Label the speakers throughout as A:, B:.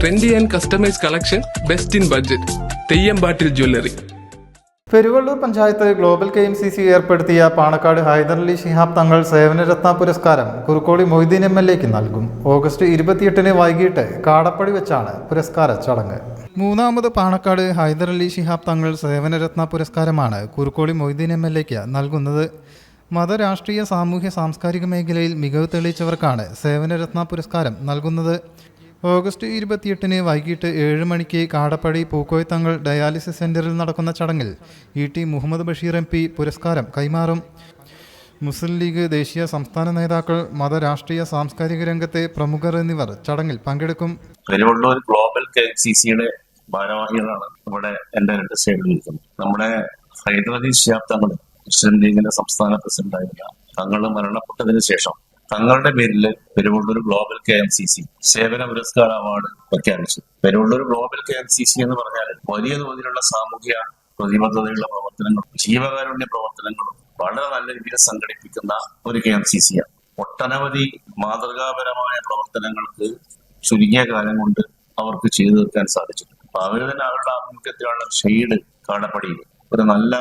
A: Trendy and customise collection best in budget തെയ്യമ്പാട്ടിൽ jewellery
B: Peruvallur panchayat global K M C C ഏർപ്പെടുത്തിയ പാണക്കാട് ഹൈദരലി ശിഹാബ് തങ്ങൾ സേവനരത്ന പുരസ്കാരം Kurukkoli Moideen M L എക്ക് നൽകും. August ഇരുപത്തിയെട്ടിന് വൈകിട്ട് കാടപ്പടി വെച്ചാണ് പുരസ്കാര ചടങ്ങ്. മൂന്നാമത് പാണക്കാട് ഹൈദരലി ശിഹാബ് തങ്ങൾ സേവനരത്ന പുരസ്കാരമാണ് കുറുക്കോളി മൊയ്തീൻ എം എൽ എക്ക് നൽകുന്നത്. മത രാഷ്ട്രീയ സാമൂഹ്യ സാംസ്കാരിക മേഖലയിൽ മികവ് തെളിയിച്ചവർക്കാണ് സേവനരത്ന പുരസ്കാരം നൽകുന്നത്. ഓഗസ്റ്റ് ഇരുപത്തിയെട്ടിന് വൈകിട്ട് ഏഴ് മണിക്ക് കാടപ്പടി പൂക്കോയത്തങ്ങൾ ഡയാലിസിസ് സെന്ററിൽ നടക്കുന്ന ചടങ്ങിൽ E T Muhammad Basheer M P പുരസ്കാരം കൈമാറും. മുസ്ലിം ലീഗ് ദേശീയ സംസ്ഥാന നേതാക്കൾ മതരാഷ്ട്രീയ സാംസ്കാരിക രംഗത്തെ പ്രമുഖർ എന്നിവർ ചടങ്ങിൽ പങ്കെടുക്കും.
C: ഗ്ലോബൽ ഭാരവാഹികളാണ് നമ്മുടെ എന്റെ രണ്ട് നമ്മുടെ ഹൈദരലി ശിയാബ് തങ്ങൾ മുസ്ലിം ലീഗിന്റെ സംസ്ഥാന പ്രസിഡന്റായിരുന്ന തങ്ങൾ മരണപ്പെട്ടതിന് ശേഷം തങ്ങളുടെ പേരിൽ Peruvallur global K M C C സേവന പുരസ്കാര അവാർഡ് പ്രഖ്യാപിച്ചു. Peruvallur global K M C C എന്ന് പറഞ്ഞാൽ വലിയ തോതിലുള്ള സാമൂഹ്യ പ്രതിബദ്ധതയുള്ള പ്രവർത്തനങ്ങളും ജീവകാരുണ്യ പ്രവർത്തനങ്ങളും വളരെ നല്ല രീതിയിൽ സംഘടിപ്പിക്കുന്ന ഒരു കെ എം സി സിയാണ് ഒട്ടനവധി മാതൃകാപരമായ പ്രവർത്തനങ്ങൾക്ക് ചുരുങ്ങിയ കാലം കൊണ്ട് അവർക്ക് ചെയ്തു തീർക്കാൻ സാധിച്ചിട്ടുണ്ട്. അപ്പൊ അവർ തന്നെ അവരുടെ ആഭിമുഖ്യത്തിലുള്ള ഷെയ്ഡ് കാണപ്പെടിയിൽ ഒരു നല്ല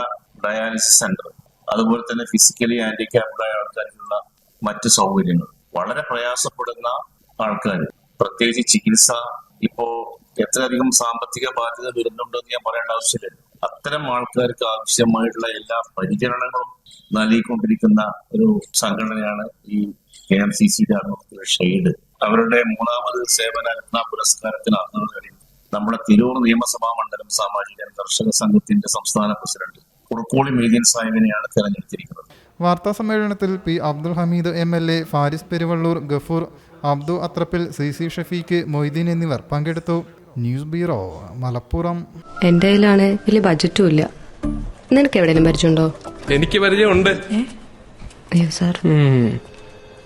C: ഡയാലിസിസ് സെന്റർ അതുപോലെ തന്നെ ഫിസിക്കലി ഹാൻഡിക്യാപ്ഡായ ആൾക്കാർക്കുള്ള മറ്റ് സൗകര്യങ്ങൾ. വളരെ പ്രയാസപ്പെടുന്ന ആൾക്കാർ പ്രത്യേകിച്ച് ചികിത്സ ഇപ്പോ എത്രയധികം സാമ്പത്തിക ബാധ്യത വരുന്നുണ്ടെന്ന് ഞാൻ പറയേണ്ട ആവശ്യമില്ല. അത്തരം ആൾക്കാർക്ക് ആവശ്യമായിട്ടുള്ള എല്ലാ പരിചരണങ്ങളും നൽകിക്കൊണ്ടിരിക്കുന്ന ഒരു സംഘടനയാണ് ഈ കെ എം സി സിയുടെ ഷെയ്ഡ്. അവരുടെ മൂന്നാമത് സേവന രത്ന പുരസ്കാരത്തിന് നേടി. നമ്മുടെ തിരൂർ നിയമസഭാ മണ്ഡലം സാമാജിക കർഷക സംഘത്തിന്റെ സംസ്ഥാന പ്രസിഡന്റ് കുറുക്കോളി മീഡിയൻ സാഹിബിനെയാണ് തെരഞ്ഞെടുത്തിരിക്കുന്നത്.
B: വാർത്താ സമ്മേളനത്തിൽ P Abdul Hameed M L A Faris Peruvallur Gafoor Abdu അത്രപ്പിൽ C C Shafeeq Moideen എന്നിവർ പങ്കെടുത്തു. News bureau Malappuram.
D: എന്റെ കയ്യിലാണ് വലിയ ബജറ്റും ഇല്ല. നിനക്ക് എവിടെയും പരിചയമുണ്ടോ?
A: എനിക്ക് പരിചയമുണ്ട്.
D: അയ്യോ സാർ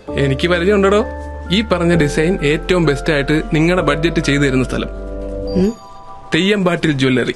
A: എനിക്ക് പരിചയമുണ്ടോ ഈ പറഞ്ഞ ഡിസൈൻ ഏറ്റവും ബെസ്റ്റ് ആയിട്ട് നിങ്ങളുടെ ബഡ്ജറ്റ് ചെയ്തു തരുന്ന സ്ഥലം ബാട്ടിൽ jewellery